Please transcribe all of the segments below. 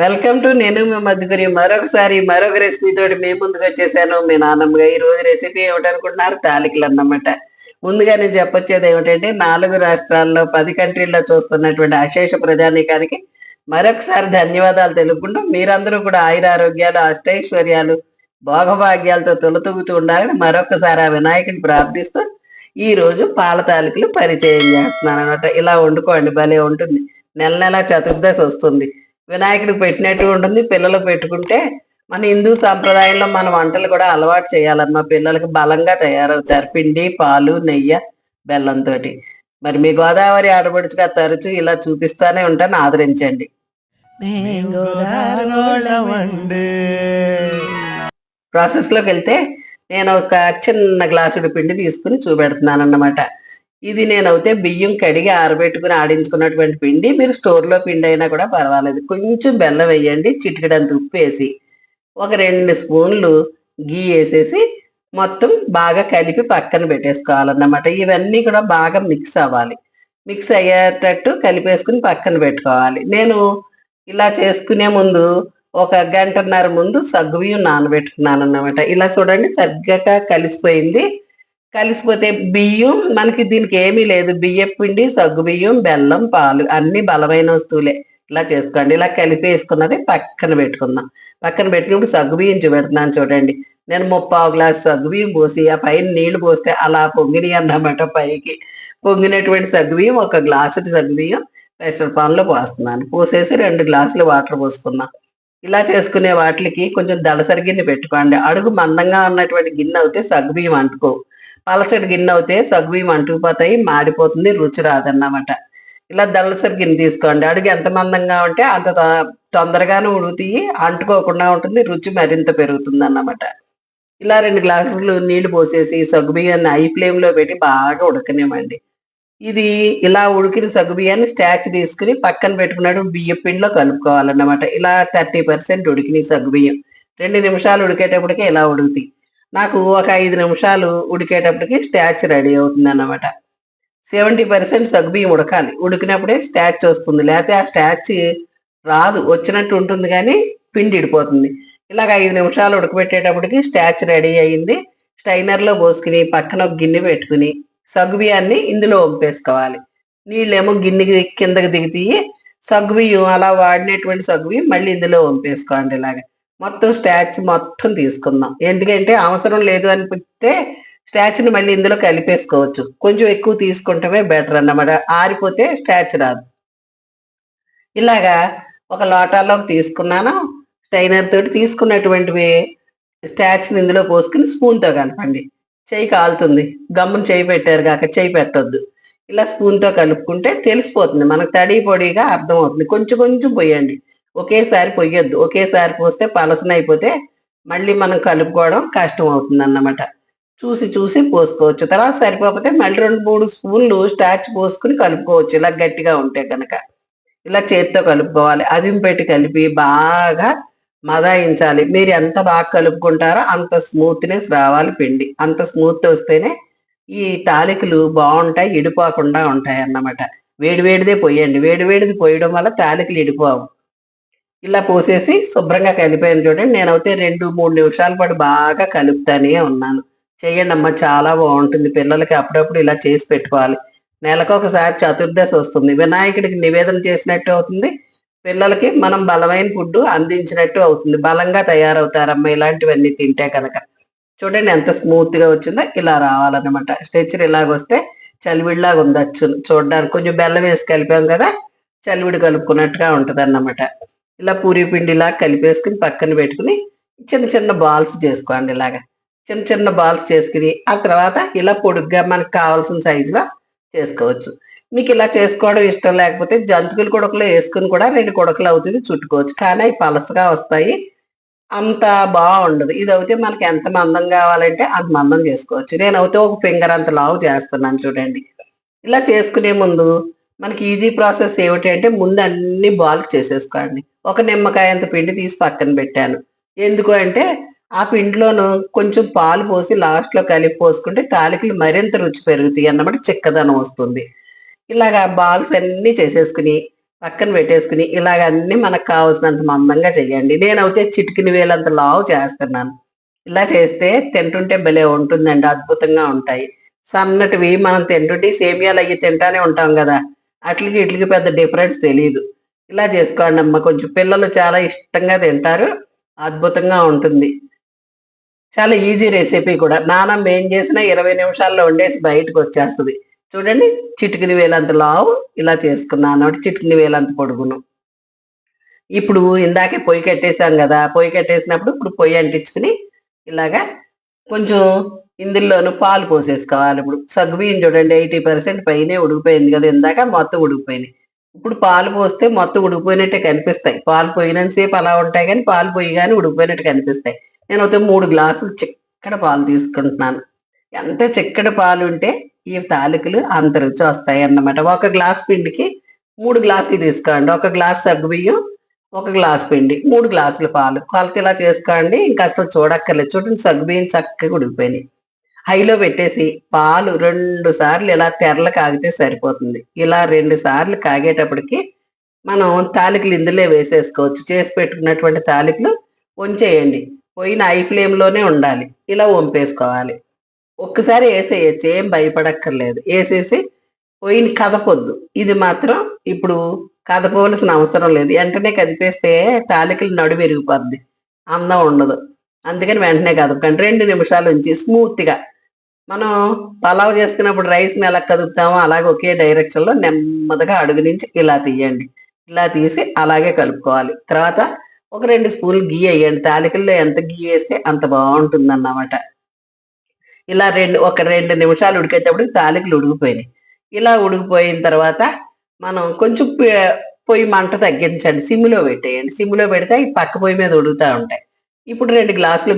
Welcome to నేను మీ మధ్యగురి మరొకసారి మరొక రెసిపీ తోటి మీ ముందుకు వచ్చేసాను. మీ నాన్నమ్మగా ఈ రోజు రెసిపీ ఏమిటనుకుంటున్నారు? తాలికలు అన్నమాట. ముందుగా నేను చెప్పొచ్చేది ఏమిటంటే నాలుగు రాష్ట్రాల్లో పది కంట్రీల్లో చూస్తున్నటువంటి అశేష ప్రజానీకానికి మరొకసారి ధన్యవాదాలు తెలుపుకుంటూ మీరందరూ కూడా ఆయుర ఆరోగ్యాలు అష్టైశ్వర్యాలు భోగభాగ్యాలతో తొలతూగుతూ ఉండాలని మరొకసారి ఆ వినాయకుని ప్రార్థిస్తూ ఈ రోజు పాల తాలికలు పరిచయం చేస్తున్నాను అనమాట ఇలా వండుకోండి భలే ఉంటుంది. నెల నెల చతుర్దశి వస్తుంది. వినాయకుడికి పెట్టినట్టు ఉంటుంది. పిల్లలు పెట్టుకుంటే మన హిందూ సాంప్రదాయంలో మన వంటలు కూడా అలవాటు చేయాలన్నమా పిల్లలకి బలంగా తయారవుతారు. పిండి పాలు నెయ్యి బెల్లంతో మరి మీ గోదావరి ఆడపడుచుగా తరచూ ఇలా చూపిస్తానే ఉంటాను. ఆదరించండి. ప్రాసెస్లోకి వెళ్తే నేను ఒక చిన్న గ్లాసుడు పిండి తీసుకుని చూపెడుతున్నాను అన్నమాట ఇది నేనైతే బియ్యం కడిగి ఆరబెట్టుకుని ఆడించుకున్నటువంటి పిండి. మీరు స్టోర్లో పిండి అయినా కూడా పర్వాలేదు. కొంచెం బెల్లం వేయండి చిటికడంత ఉప్పు వేసి ఒక రెండు స్పూన్లు గీ వేసేసి మొత్తం బాగా కలిపి పక్కన పెట్టేసుకోవాలన్నమాట. ఇవన్నీ కూడా బాగా మిక్స్ అవ్వాలి. మిక్స్ అయ్యేటట్టు కలిపేసుకుని పక్కన పెట్టుకోవాలి. నేను ఇలా చేసుకునే ముందు ఒక గంటన్నర ముందు సగ్గుబియ్యం నానబెట్టుకున్నాను అన్నమాట ఇలా చూడండి సరిగ్గా కలిసిపోయింది. కలిసిపోతే బియ్యం మనకి దీనికి ఏమీ లేదు. బియ్యం పిండి సగ్గు బియ్యం బెల్లం పాలు అన్ని బలమైన వస్తువులే. ఇలా చేసుకోండి. ఇలా కలిపేసుకున్నది పక్కన పెట్టుకుందాం. పక్కన పెట్టినప్పుడు సగ్గు బియ్యం చూపెడుతున్నాను చూడండి. నేను ముప్పావు గ్లాస్ సగ్గు బియ్యం పోసి ఆ పైన నీళ్ళు పోస్తే అలా పొంగినాయి అన్నమాట పైకి. పొంగినటువంటి సగ్గు బియ్యం ఒక గ్లాసు సగ్గు బియ్యం ప్రెషర్ పాన్లో పోస్తున్నాను. పోసేసి రెండు గ్లాసులు వాటర్ పోసుకున్నాం. ఇలా చేసుకునే వాటికి కొంచెం దళసరి గిన్నె పెట్టుకోండి. అడుగు మందంగా ఉన్నటువంటి గిన్నె అయితే సగ్గు బియ్యం అంటుకో. పలచటి గిన్నె అవుతే సగ్గుబియ్యం అంటుకుపోతాయి మాడిపోతుంది రుచి రాదన్నమాట. ఇలా దళసరి గిన్నె తీసుకోండి. అడుగు ఎంత మందంగా ఉంటే అంత తొందరగానే ఉడుగుతాయి అంటుకోకుండా ఉంటుంది రుచి మరింత పెరుగుతుంది అన్నమాట ఇలా రెండు గ్లాసులు నీళ్ళు పోసేసి సగ్గుబియ్యాన్ని ఐ ఫ్లేమ్లో పెట్టి బాగా ఉడకనేమండి ఇది ఇలా ఉడికిన సగ్గుబియ్యాన్ని స్టాచ్ తీసుకుని పక్కన పెట్టుకున్నాడు బియ్య పిండిలో కలుపుకోవాలన్నమాట. ఇలా థర్టీ పర్సెంట్ ఉడికిన సగ్గుబియ్యం. రెండు నిమిషాలు ఉడికేటప్పటికే ఇలా ఉడుకుతాయి. నాకు ఒక ఐదు నిమిషాలు ఉడికేటప్పటికి స్టాచ్ రెడీ అవుతుంది అన్నమాట సెవెంటీ పర్సెంట్ సగ్బియ్యం ఉడకాలి. ఉడికినప్పుడే స్టాచ్ వస్తుంది. లేకపోతే ఆ స్టాచ్ రాదు. వచ్చినట్టు ఉంటుంది కానీ పిండి ఇడిపోతుంది. ఇలాగ ఐదు నిమిషాలు ఉడకబెట్టేటప్పటికి స్టాచ్ రెడీ అయ్యింది స్టైనర్లో పోసుకుని పక్కన ఒక గిన్నె పెట్టుకుని సగ్గుబియ్యాన్ని ఇందులో వంపేసుకోవాలి నీళ్ళేమో గిన్నెకి కిందకి దిగుతాయి సగ్బియ్యం అలా వాడినటువంటి సగ్బియ్యం మళ్ళీ ఇందులో వంపేసుకోండి ఇలాగా. మొత్తం స్టాచ్ మొత్తం తీసుకుందాం. ఎందుకంటే అవసరం లేదు అనిపిస్తే స్టాచ్ని మళ్ళీ ఇందులో కలిపేసుకోవచ్చు. కొంచెం ఎక్కువ తీసుకుంటమే బెటర్ అన్నమాట. ఆరిపోతే స్టాచ్ రాదు. ఇలాగా ఒక లోటాలోకి తీసుకున్నాను. స్టైనర్ తోటి తీసుకున్నటువంటివి స్టాచ్ని ఇందులో పోసుకుని స్పూన్తో కలపండి. చేయి కాలుతుంది. గమ్మును చేయి పెట్టారు కాక చేయి పెట్టొద్దు. ఇలా స్పూన్తో కలుపుకుంటే తెలిసిపోతుంది. మనకు తడి పొడిగా అర్థం అవుతుంది కొంచెం కొంచెం పోయండి. ఒకేసారి పొయ్యొద్దు. ఒకేసారి పోస్తే పలసన అయిపోతే మళ్ళీ మనం కలుపుకోవడం కష్టం అవుతుంది అన్నమాట చూసి చూసి పోసుకోవచ్చు. తర్వాత సరిపోతే మళ్ళీ రెండు మూడు స్పూన్లు స్టాచ్ పోసుకుని కలుపుకోవచ్చు. ఇలా గట్టిగా ఉంటే కనుక ఇలా చేతితో కలుపుకోవాలి. అదిం పెట్టి కలిపి బాగా మదాయించాలి. మీరు ఎంత బాగా కలుపుకుంటారో అంత స్మూత్నెస్ రావాలి పిండి. అంత స్మూత్ వస్తేనే ఈ తాలికలు బాగుంటాయి ఇడిపోకుండా ఉంటాయి అన్నమాట వేడి వేడిదే పోయండి. వేడి వేడిది పోయడం వల్ల తాలికలు ఇడిపోవు. ఇలా పోసేసి శుభ్రంగా కలిపాను చూడండి. నేనైతే రెండు మూడు నిమిషాల పాటు బాగా కలుపుతానే ఉన్నాను. చేయండి అమ్మ చాలా బాగుంటుంది. పిల్లలకి అప్పుడప్పుడు ఇలా చేసి పెట్టుకోవాలి. నెలకు ఒకసారి చతుర్దశి వస్తుంది. వినాయకుడికి నివేదన చేసినట్టు అవుతుంది. పిల్లలకి మనం బలమైన ఫుడ్ అందించినట్టు అవుతుంది. బలంగా తయారవుతారమ్మ ఇలాంటివన్నీ తింటే కనుక. చూడండి ఎంత స్మూత్గా వచ్చిందో ఇలా రావాలన్నమాట. స్ట్రెచ్చర్ ఇలాగ వస్తే చలివిడిలాగా ఉండొచ్చు చూడడానికి కొంచెం బెల్లం వేసి కలిపాం కదా చలివిడి కలుపుకున్నట్టుగా ఉంటుంది అన్నమాట ఇలా పూరి పిండి ఇలా కలిపేసుకుని పక్కన పెట్టుకుని చిన్న చిన్న బాల్స్ చేసుకోండి ఇలాగా. చిన్న చిన్న బాల్స్ చేసుకుని ఆ తర్వాత ఇలా పొడుగ్గా మనకు కావాల్సిన సైజులో చేసుకోవచ్చు. మీకు ఇలా చేసుకోవడం ఇష్టం లేకపోతే జంతుకులు కొడకలో వేసుకుని కూడా రెండు కుడకలు అవుతుంది చుట్టుకోవచ్చు. కానీ అవి పలసగా వస్తాయి. అంత బాగుండదు. ఇది అయితే మనకి ఎంత మందం కావాలంటే అంత మందం చేసుకోవచ్చు. నేను అయితే ఒక ఫింగర్ అంత లావు చేస్తున్నాను చూడండి. ఇలా చేసుకునే ముందు మనకి ఈజీ ప్రాసెస్ ఏమిటి అంటే ముందు అన్ని బాల్ చేసేసుకోండి. ఒక నిమ్మకాయ అంత పిండి తీసి పక్కన పెట్టాను. ఎందుకు అంటే ఆ పిండిలోను కొంచెం పాలు పోసి లాస్ట్లో కలిపి పోసుకుంటే కాలికలు మరింత రుచి పెరుగుతాయి అన్నమాట చిక్కదనం వస్తుంది. ఇలాగా బాల్స్ అన్ని చేసేసుకుని పక్కన పెట్టేసుకుని ఇలాగ అన్ని మనకు కావాల్సినంత మందంగా చేయండి. నేనైతే చిటికిన వేలంత లావు చేస్తున్నాను. ఇలా చేస్తే తింటుంటే భలే ఉంటుందండి అద్భుతంగా ఉంటాయి. సన్నటివి మనం తింటుంటే సేమియాలు అయ్యి తింటానే ఉంటాం కదా. అట్లకి ఇట్లకి పెద్ద డిఫరెన్స్ తెలియదు ఇలా చేసుకోండి అమ్మ. కొంచెం పిల్లలు చాలా ఇష్టంగా తింటారు. అద్భుతంగా ఉంటుంది. చాలా ఈజీ రెసిపీ కూడా. నానమ్మ ఏం చేసినా ఇరవై నిమిషాల్లో వండేసి బయటకు వచ్చేస్తుంది. చూడండి చిటికిని వేలంత లావు ఇలా చేసుకున్నాను అంటే చిటికిని వేలంత పొడుగును. ఇప్పుడు ఇందాకే పొయ్యి కట్టేసాం కదా. పొయ్యి కట్టేసినప్పుడు ఇప్పుడు పొయ్యి అంటించుకుని ఇలాగా కొంచెం ఇందులోను పాలు పోసేసుకోవాలి. ఇప్పుడు సగ్గుబియ్యం చూడండి ఎయిటీ పర్సెంట్ పైనే ఉడికిపోయింది కదా ఇందాక మొత్తం ఉడికిపోయినాయి. ఇప్పుడు పాలు పోస్తే మొత్తం ఉడికిపోయినట్టే కనిపిస్తాయి. పాలు పోయినంతసేపు అలా ఉంటాయి కానీ పాలు పోయి కానీ ఉడికిపోయినట్టు కనిపిస్తాయి. నేను అయితే మూడు గ్లాసులు చిక్కడ పాలు తీసుకుంటున్నాను. ఎంత చిక్కడ పాలు ఉంటే ఈ తాలికలు అంత రుచి వస్తాయి అన్నమాట. ఒక గ్లాస్ పిండికి మూడు గ్లాసులు తీసుకోండి. ఒక గ్లాస్ సగ్గుబియ్యం ఒక గ్లాస్ పిండి మూడు గ్లాసుల పాలు. కొలత ఇలా చేసుకోండి. ఇంకా అసలు చూడక్కర్లేదు. చూడండి సగ్గుబియ్యం చక్కగా ఉడికిపోయినాయి. హైలో పెట్టేసి పాలు రెండు సార్లు ఇలా తెరలు కాగితే సరిపోతుంది. ఇలా రెండు సార్లు కాగేటప్పటికి మనం తాలికలు ఇందులో వేసేసుకోవచ్చు. చేసి పెట్టుకున్నటువంటి తాలికలు వంచేయండి. పోయిన ఐ ఫ్లేమ్లోనే ఉండాలి. ఇలా వంపేసుకోవాలి. ఒక్కసారి వేసేయచ్చు. ఏం భయపడక్కర్లేదు. వేసేసి పోయిన కదపొద్దు. ఇది మాత్రం ఇప్పుడు కదపవలసిన అవసరం లేదు. వెంటనే కదిపేస్తే తాలికలు నడు విరిగిపోద్ది. అందం ఉండదు. అందుకని వెంటనే కదపకండి. రెండు నిమిషాలు ఉంచి స్మూత్గా మనం పలావ్ చేసుకున్నప్పుడు రైస్ని ఎలా కదుపుతామో అలాగే ఒకే డైరెక్షన్లో నెమ్మదిగా అడుగు నుంచి ఇలా తీయండి. ఇలా తీసి అలాగే కలుపుకోవాలి. తర్వాత ఒక రెండు స్పూన్లు గీ వేయండి. తాలికల్లో ఎంత గీ వేస్తే అంత బాగుంటుంది అన్నమాట ఇలా రెండు ఒక రెండు నిమిషాలు ఉడికేటప్పుడు తాలికలు ఉడికిపోయినాయి. ఇలా ఉడికిపోయిన తర్వాత మనం కొంచెం పొయ్యి మంట తగ్గించండి. సిమ్లో పెట్టేయండి. సిమ్లో పెడితే ఈ పక్క పొయ్యి మీద ఉడుకుతూ ఉంటాయి. ఇప్పుడు రెండు గ్లాసులు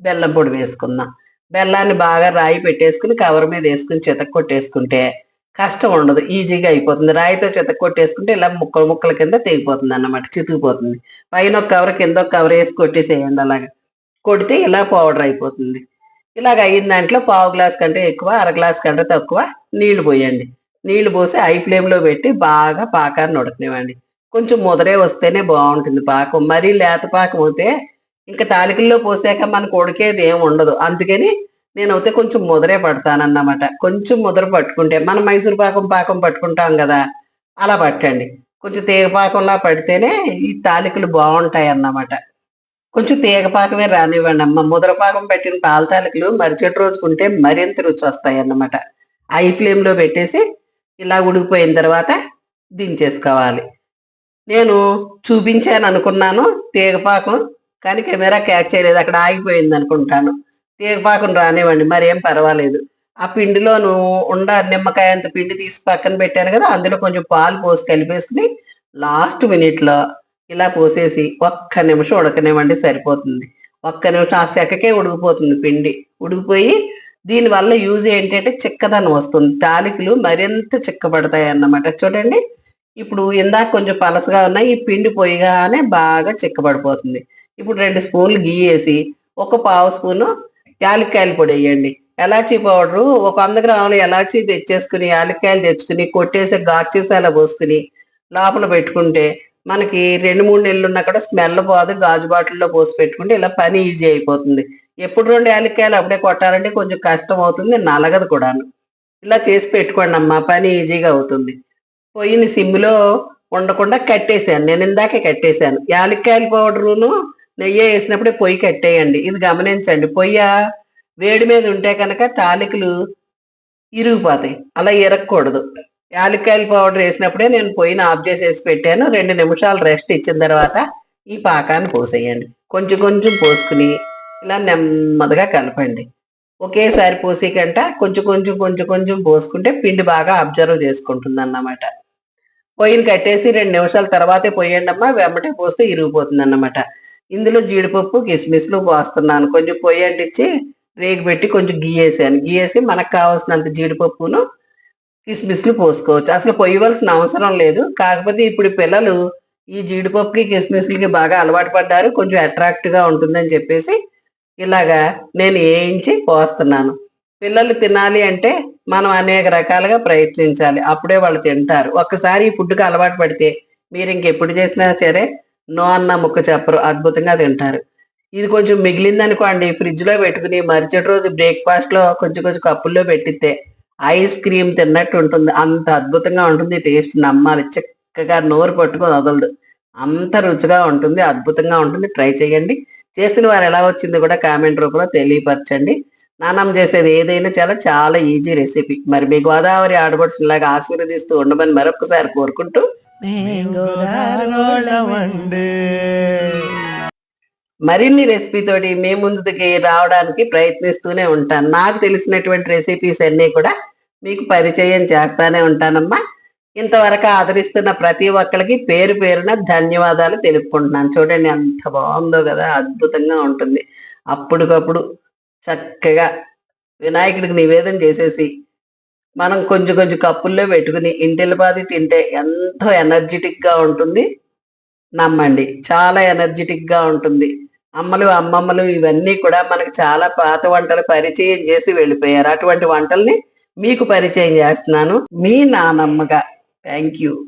బెల్లం పొడి వేసుకుందాం. బెల్లాన్ని బాగా రాయి పెట్టేసుకుని కవర్ మీద వేసుకుని చితక కొట్టేసుకుంటే కష్టం ఉండదు ఈజీగా అయిపోతుంది. రాయితో చితక కొట్టేసుకుంటే ఇలా ముక్కలు ముక్కల కింద తెగిపోతుంది అన్నమాట చితుకుపోతుంది. పైన ఒక కవర్ కింద ఒక కవర్ వేసి కొట్టేసేయండి అలాగా. కొడితే ఇలా పౌడర్ అయిపోతుంది. ఇలాగ అయిన దాంట్లో పావు గ్లాస్ కంటే ఎక్కువ అర గ్లాస్ కంటే తక్కువ నీళ్ళు పోయండి. నీళ్ళు పోసి హై ఫ్లేమ్లో పెట్టి బాగా పాకాన్ని ఉడకనివ్వండి. కొంచెం ముదరే వస్తేనే బాగుంటుంది పాకం. మరీ లేత పాకం అయితే ఇంకా తాలికల్లో పోసాక మనకు ఉడికేది ఏం ఉండదు. అందుకని నేను అయితే కొంచెం ముదరే పడతానన్నమాట. కొంచెం ముదర పట్టుకుంటే మనం మైసూర్ పాకం పాకం పట్టుకుంటాం కదా అలా పట్టండి. కొంచెం తీగ పాకంలా పడితేనే ఈ తాలికలు బాగుంటాయి అన్నమాట కొంచెం తీగ పాకమే రానివ్వండి అమ్మ. ముదర పాకం పెట్టిన పాల తాలికలు మరుసటి రోజుకుంటే మరింత రుచి వస్తాయి అన్నమాట ఐ ఫ్లేమ్లో పెట్టేసి ఇలా ఉడికిపోయిన తర్వాత దించేసుకోవాలి. నేను చూపించాను అనుకున్నాను తీగపాకం కానీ కెమెరా క్యాచ్ చేయలేదు. అక్కడ ఆగిపోయింది అనుకుంటాను. తీగపాకం రానివ్వండి. మరి ఏం పర్వాలేదు. ఆ పిండిలోను ఉండ నిమ్మకాయ అంత పిండి తీసి పక్కన పెట్టాను కదా అందులో కొంచెం పాలు పోసి కలిపేసుకుని లాస్ట్ మినిట్లో ఇలా పోసేసి ఒక్క నిమిషం ఉడకనివ్వండి సరిపోతుంది. ఒక్క నిమిషం ఆ సెకకే ఉడికిపోతుంది పిండి. ఉడికిపోయి దీని వల్ల యూజ్ ఏంటంటే చిక్కదనం వస్తుంది. తాలికలు మరింత చిక్కబడతాయి అన్నమాట చూడండి. ఇప్పుడు ఇందాక కొంచెం పలసగా ఉన్నాయి. ఈ పిండి పోయిగానే బాగా చిక్కబడిపోతుంది. ఇప్పుడు రెండు స్పూన్లు గీ వేసి ఒక పావు స్పూను యాలక్కాయల పొడి వేయండి. ఎలాచీ పౌడరు ఒక వంద గ్రాములు ఎలాచీ తెచ్చేసుకుని యాలక్కాయలు తెచ్చుకుని కొట్టేసి గాచేసేలా పోసుకుని లోపల పెట్టుకుంటే మనకి రెండు మూడు నెలలు ఉన్నా కూడా స్మెల్ పోదు గాజు బాటిల్లో పోసి పెట్టుకుంటే ఇలా పని ఈజీ అయిపోతుంది. ఎప్పుడు రెండు యాలక్కాయలు అప్పుడే కొట్టాలంటే కొంచెం కష్టం అవుతుంది నలగదు కూడాను. ఇలా చేసి పెట్టుకోండి అమ్మా పని ఈజీగా అవుతుంది. పొయ్యిని సిమ్లో ఉండకుండా కట్టేశాను నేను ఇందాకే కట్టేశాను. యాలక్కాయల పౌడరును నెయ్యి వేసినప్పుడే పొయ్యి కట్టేయండి. ఇది గమనించండి. పొయ్య? వేడి మీద ఉంటే కనుక తాలికలు ఇరిగిపోతాయి. అలా ఇరగకూడదు. యాలక్కాయల పౌడర్ వేసినప్పుడే నేను పొయ్యిని ఆఫ్ చేసేసి పెట్టాను. రెండు నిమిషాలు రెస్ట్ ఇచ్చిన తర్వాత ఈ పాకాన్ని పోసేయండి. కొంచెం కొంచెం పోసుకుని ఇలా నెమ్మదిగా కలపండి. ఒకేసారి పోసే కంట కొంచెం కొంచెం కొంచెం కొంచెం పోసుకుంటే పిండి బాగా అబ్జర్వ్ చేసుకుంటుంది అన్నమాట పొయ్యిని కట్టేసి రెండు నిమిషాల తర్వాతే పోయండి అమ్మా వెంబటే పోస్తే ఇరిగిపోతుంది అన్నమాట ఇందులో జీడిపప్పు కిస్మిస్లు పోస్తున్నాను. కొంచెం పొయ్యి అంటించి రేగు పెట్టి కొంచెం గీయేసాను గీయేసి మనకు కావాల్సినంత జీడిపప్పును కిస్మిస్లు పోసుకోవచ్చు. అసలు పొయ్యవలసిన అవసరం లేదు. కాకపోతే ఇప్పుడు పిల్లలు ఈ జీడిపప్పుకి కిస్మిస్లకి బాగా అలవాటు పడ్డారు. కొంచెం అట్రాక్ట్గా ఉంటుందని చెప్పేసి ఇలాగా నేను వేయించి పోస్తున్నాను. పిల్లలు తినాలి అంటే మనం అనేక రకాలుగా ప్రయత్నించాలి. అప్పుడే వాళ్ళు తింటారు. ఒక్కసారి ఈ ఫుడ్కి అలవాటు పడితే మీరు ఇంకెప్పుడు చేసినా సరే నో అన్న ముక్క చెప్పరు అద్భుతంగా తింటారు. ఇది కొంచెం మిగిలిందనుకోండి ఫ్రిడ్జ్లో ఫ్రిడ్జ్లో పెట్టుకుని మరుసటి రోజు బ్రేక్ఫాస్ట్లో కొంచెం కొంచెం కప్పుల్లో పెట్టితే ఐస్ క్రీమ్ తిన్నట్టు ఉంటుంది. అంత అద్భుతంగా ఉంటుంది టేస్ట్ నమ్మాలి. చక్కగా నోరు పట్టుకొని వదలదు. అంత రుచిగా ఉంటుంది అద్భుతంగా ఉంటుంది. ట్రై చేయండి. చేసిన వారు ఎలా వచ్చింది కూడా కామెంట్ రూపంలో తెలియపరచండి. నానమ్మ చేసేది ఏదైనా చాలా చాలా ఈజీ రెసిపీ. మరి మీ గోదావరి ఆడపడుచులాగా ఆశీర్వదిస్తూ ఉండమని మరొకసారి కోరుకుంటూ మరిన్ని రెసిపీ తోటి మీ ముందుకి రావడానికి ప్రయత్నిస్తూనే ఉంటాను. నాకు తెలిసినటువంటి రెసిపీస్ అన్నీ కూడా మీకు పరిచయం చేస్తానే ఉంటానమ్మా. ఇంతవరకు ఆదరిస్తున్న ప్రతి ఒక్కరికి పేరు పేరున ధన్యవాదాలు తెలుపుకుంటున్నాను. చూడండి ఎంత బాగుందో కదా అద్భుతంగా ఉంటుంది. అప్పటికప్పుడు చక్కగా వినాయకుడికి నివేదన చేసేసి మనం కొంచెం కొంచెం కప్పుల్లో పెట్టుకుని ఇంటిల్లిపాది తింటే ఎంతో ఎనర్జెటిక్గా ఉంటుంది. నమ్మండి. చాలా ఎనర్జెటిక్గా ఉంటుంది. అమ్మలు అమ్మమ్మలు ఇవన్నీ కూడా మనకు చాలా పాత వంటలు పరిచయం చేసి వెళ్ళిపోయారు. అటువంటి వంటల్ని మీకు పరిచయం చేస్తున్నాను. మీ నానమ్మగా. Thank you